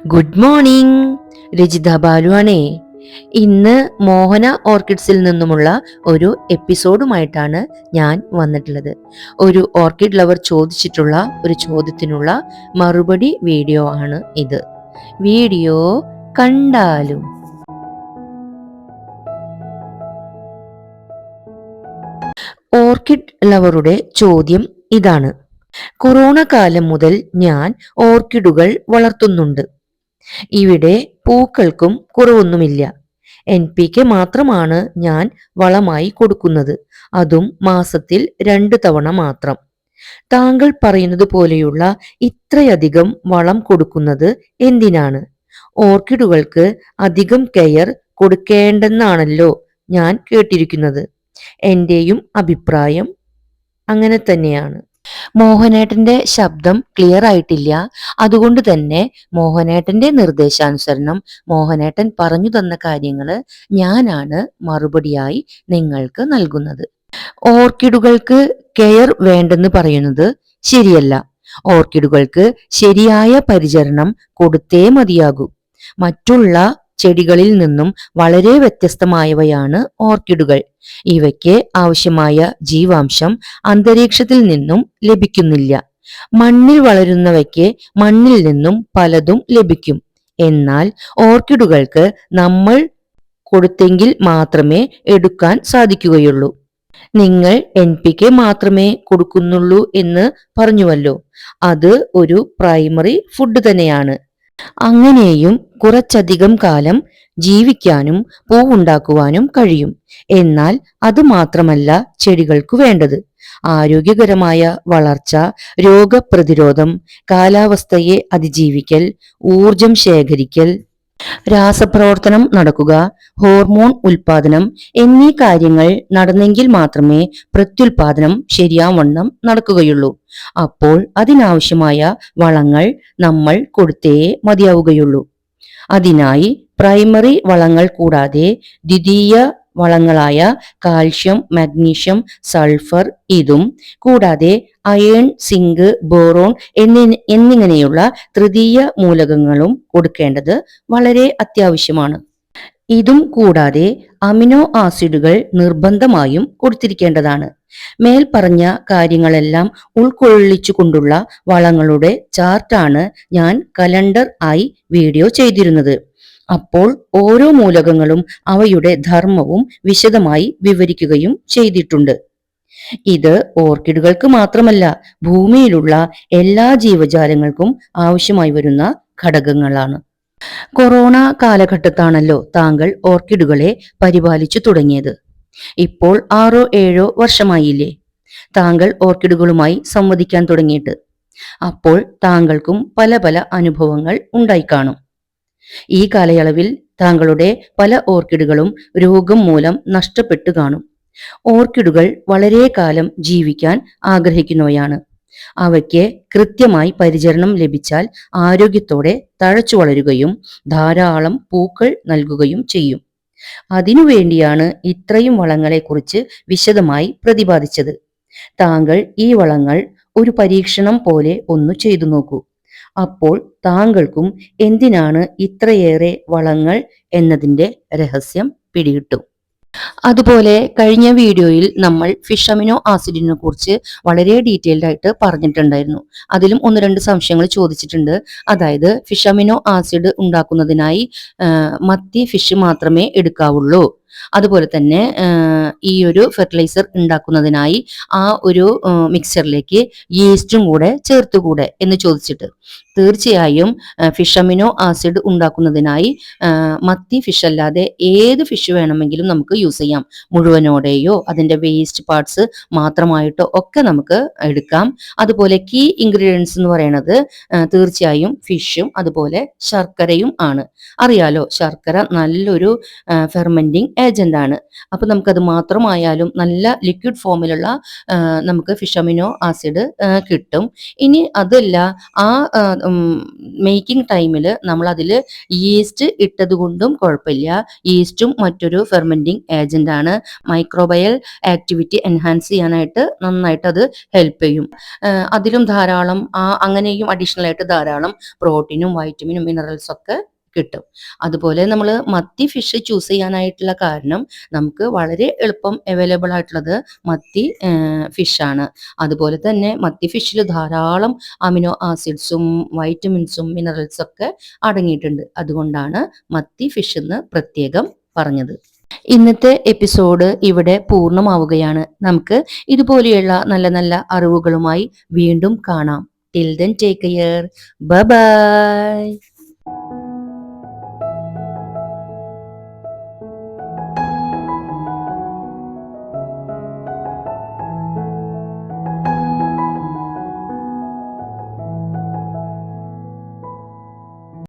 Good morning Rajitha ബാലുവാണേ ഇന്ന് മോഹന ഓർക്കിഡ്സിൽ നിന്നുമുള്ള ഒരു എപ്പിസോഡുമായിട്ടാണ് ഞാൻ വന്നിട്ടുള്ളത്. ഒരു ഓർക്കിഡ് ലവർ ചോദിച്ചിട്ടുള്ള ഒരു ചോദ്യത്തിനുള്ള മറുപടി വീഡിയോ ആണ് ഇത്. വീഡിയോ കണ്ടാലും? ഓർക്കിഡ് ലവറുടെ ചോദ്യം ഇതാണ്. കൊറോണ കാലം മുതൽ ഞാൻ ഓർക്കിഡുകൾ വളർത്തുന്നുണ്ട്. ഇവിടെ പൂക്കൾക്കും കുറവൊന്നുമില്ല. എൻ പി കെ മാത്രമാണ് ഞാൻ വളമായി കൊടുക്കുന്നത്. അതും മാസത്തിൽ രണ്ട് തവണ മാത്രം. താങ്കൾ പറയുന്നത് പോലെയുള്ള ഇത്രയധികം വളം കൊടുക്കുന്നത് എന്തിനാണ്? ഓർക്കിഡുകൾക്ക് അധികം കെയർ കൊടുക്കേണ്ടെന്നാണല്ലോ ഞാൻ കേട്ടിരിക്കുന്നത്. എന്റെയും അഭിപ്രായം അങ്ങനെ തന്നെയാണ്. മോഹനേട്ടന്റെ ശബ്ദം ക്ലിയർ ആയിട്ടില്ല. അതുകൊണ്ട് തന്നെ മോഹനേട്ടന്റെ നിർദ്ദേശാനുസരണം മോഹനേട്ടൻ പറഞ്ഞു തന്ന കാര്യങ്ങൾ ഞാനാണ് മറുപടിയായി നിങ്ങൾക്ക് നൽകുന്നത്. ഓർക്കിഡുകൾക്ക് കെയർ വേണ്ടെന്ന് പറയുന്നത് ശരിയല്ല. ഓർക്കിഡുകൾക്ക് ശരിയായ പരിചരണം കൊടുത്തേ മതിയാകൂ. മറ്റുള്ള ചെടികളിൽ നിന്നും വളരെ വ്യത്യസ്തമായവയാണ് ഓർക്കിഡുകൾ. ഇവയ്ക്ക് ആവശ്യമായ ജീവാംശം അന്തരീക്ഷത്തിൽ നിന്നും ലഭിക്കുന്നില്ല. മണ്ണിൽ വളരുന്നവയ്ക്ക് മണ്ണിൽ നിന്നും പലതും ലഭിക്കും. എന്നാൽ ഓർക്കിഡുകൾക്ക് നമ്മൾ കൊടുത്തെങ്കിൽ മാത്രമേ എടുക്കാൻ സാധിക്കുകയുള്ളൂ. നിങ്ങൾ എൻ പി കെ മാത്രമേ കൊടുക്കുന്നുള്ളൂ എന്ന് പറഞ്ഞുവല്ലോ. അത് ഒരു പ്രൈമറി ഫുഡ് തന്നെയാണ്. അങ്ങനെയും കുറച്ചധികം കാലം ജീവിക്കാനും പൂവുണ്ടാക്കുവാനും കഴിയും. എന്നാൽ അത് മാത്രമല്ല ചെടികൾക്കു വേണ്ടത്. ആരോഗ്യകരമായ വളർച്ച രോഗപ്രതിരോധം കാലാവസ്ഥയെ അതിജീവിക്കൽ ഊർജം ശേഖരിക്കൽ രാസപ്രവർത്തനം നടക്കുക ഹോർമോൺ ഉൽപാദനം എന്നീ കാര്യങ്ങൾ നടന്നെങ്കിൽ മാത്രമേ പ്രത്യുൽപാദനം ശരിയാവണ്ണം നടക്കുകയുള്ളൂ. അപ്പോൾ അതിനാവശ്യമായ വളങ്ങൾ നമ്മൾ കൊടുത്തേ മതിയാവുകയുള്ളൂ. അതിനായി പ്രൈമറി വളങ്ങൾ കൂടാതെ ദ്വിതീയ വളങ്ങളായ കാൽഷ്യം മഗ്നീഷ്യം സൾഫർ ഇതും കൂടാതെ അയേൺ സിങ്ക് ബോറോൺ എന്നി എന്നിങ്ങനെയുള്ള തൃതീയ മൂലകങ്ങളും കൊടുക്കേണ്ടത് വളരെ അത്യാവശ്യമാണ്. ഇതും കൂടാതെ അമിനോ ആസിഡുകൾ നിർബന്ധമായും കൊടുത്തിരിക്കേണ്ടതാണ്. മേൽപ്പറഞ്ഞ പറഞ്ഞ കാര്യങ്ങളെല്ലാം ഉൾക്കൊള്ളിച്ചുകൊണ്ടുള്ള വളങ്ങളുടെ ചാർട്ടാണ് ഞാൻ കലണ്ടർ ആയി വീഡിയോ ചെയ്തിരുന്നത്. അപ്പോൾ ഓരോ മൂലകങ്ങളും അവയുടെ ധർമ്മവും വിശദമായി വിവരിക്കുകയും ചെയ്തിട്ടുണ്ട്. ഇത് ഓർക്കിഡുകൾക്ക് മാത്രമല്ല ഭൂമിയിലുള്ള എല്ലാ ജീവജാലങ്ങൾക്കും ആവശ്യമായി വരുന്ന ഘടകങ്ങളാണ്. കൊറോണ കാലഘട്ടത്താണല്ലോ താങ്കൾ ഓർക്കിഡുകളെ പരിപാലിച്ചു തുടങ്ങിയത്. ഇപ്പോൾ ആറോ ഏഴോ വർഷമായില്ലേ? താങ്കൾ ഓർക്കിഡുകളുമായി സംവദിക്കാൻ തുടങ്ങിയിട്ട്. അപ്പോൾ താങ്കൾക്കും പല പല അനുഭവങ്ങൾ ഉണ്ടായി കാണും. ഈ കാലയളവിൽ താങ്കളുടെ പല ഓർക്കിഡുകളും രോഗം മൂലം നഷ്ടപ്പെട്ടു കാണും. ഓർക്കിഡുകൾ വളരെ കാലം ജീവിക്കാൻ ആഗ്രഹിക്കുന്നവയാണ്. അവയ്ക്ക് കൃത്യമായി പരിചരണം ലഭിച്ചാൽ ആരോഗ്യത്തോടെ തഴച്ചു വളരുകയും ധാരാളം പൂക്കൾ നൽകുകയും ചെയ്യും. അതിനുവേണ്ടിയാണ് ഇത്രയും വളങ്ങളെക്കുറിച്ച് വിശദമായി പ്രതിപാദിച്ചത്. താങ്കൾ ഈ വളങ്ങൾ ഒരു പരീക്ഷണം പോലെ ഒന്ന് ചെയ്തു നോക്കൂ. അപ്പോൾ താങ്കൾക്കും എന്തിനാണ് ഇത്രയേറെ വളങ്ങൾ എന്നതിന്റെ രഹസ്യം പിടികിട്ടും. അതുപോലെ കഴിഞ്ഞ വീഡിയോയിൽ നമ്മൾ ഫിഷ് അമിനോ ആസിഡിനെ കുറിച്ച് വളരെ ഡീറ്റെയിൽഡ് ആയിട്ട് പറഞ്ഞിട്ടുണ്ടായിരുന്നു. അതിലും ഒന്ന് രണ്ട് സംശയങ്ങൾ ചോദിച്ചിട്ടുണ്ട്. അതായത് ഫിഷ് അമിനോ ആസിഡ് ഉണ്ടാക്കുന്നതിനായി മത്തി ഫിഷ് മാത്രമേ എടുക്കാവുള്ളൂ. അതുപോലെ തന്നെ ഈ ഒരു ഫെർട്ടിലൈസർ ഉണ്ടാക്കുന്നതിനായി ആ ഒരു മിക്സറിലേക്ക് ഈസ്റ്റും കൂടെ ചേർത്തുകൂടെ എന്ന് ചോദിച്ചിട്ട്. തീർച്ചയായും ഫിഷ് അമിനോ ആസിഡ് ഉണ്ടാക്കുന്നതിനായി മത്തി ഫിഷ് അല്ലാതെ ഏത് ഫിഷ് വേണമെങ്കിലും നമുക്ക് യൂസ് ചെയ്യാം. മുഴുവനോടെയോ അതിന്റെ വേസ്റ്റ് പാർട്സ് മാത്രമായിട്ടോ ഒക്കെ നമുക്ക് എടുക്കാം. അതുപോലെ കീ ഇൻഗ്രീഡിയൻസ് എന്ന് പറയുന്നത് തീർച്ചയായും ഫിഷും അതുപോലെ ശർക്കരയും ആണ്. അറിയാലോ ശർക്കര നല്ലൊരു ഫെർമെന്റിങ് ഏജന്റ് ആണ്. അപ്പൊ നമുക്കത് മാത്രമായാലും നല്ല ലിക്വിഡ് ഫോമിലുള്ള നമുക്ക് ഫിഷമിനോ ആസിഡ് കിട്ടും. ഇനി അതല്ല ആ മേക്കിംഗ് ടൈമിൽ നമ്മൾ അതിൽ ഈസ്റ്റ് ഇട്ടത് കൊണ്ടും കുഴപ്പമില്ല. ഈസ്റ്റും മറ്റൊരു ഫെർമെന്റിങ് ഏജന്റ് ആണ്. മൈക്രോബയൽ ആക്ടിവിറ്റി എൻഹാൻസ് ചെയ്യാനായിട്ട് നന്നായിട്ട് അത് ഹെൽപ്പ് ചെയ്യും. അതിലും ധാരാളം ആ അങ്ങനെയും അഡീഷണൽ ആയിട്ട് ധാരാളം പ്രോട്ടീനും വൈറ്റമിനും മിനറൽസ് ഒക്കെ കിട്ടും. അതുപോലെ നമ്മൾ മത്തി ഫിഷ് ചൂസ് ചെയ്യാനായിട്ടുള്ള കാരണം നമുക്ക് വളരെ എളുപ്പം അവൈലബിൾ ആയിട്ടുള്ളത് മത്തി ഫിഷാണ് അതുപോലെ തന്നെ മത്തി ഫിഷിൽ ധാരാളം അമിനോ ആസിഡ്സും വൈറ്റമിൻസും മിനറൽസും ഒക്കെ അടങ്ങിയിട്ടുണ്ട്. അതുകൊണ്ടാണ് മത്തി ഫിഷ് എന്ന് പ്രത്യേകം പറഞ്ഞത്. ഇന്നത്തെ എപ്പിസോഡ് ഇവിടെ പൂർണമാവുകയാണ്. നമുക്ക് ഇതുപോലെയുള്ള നല്ല നല്ല അറിവുകളുമായി വീണ്ടും കാണാം. Till then take care bye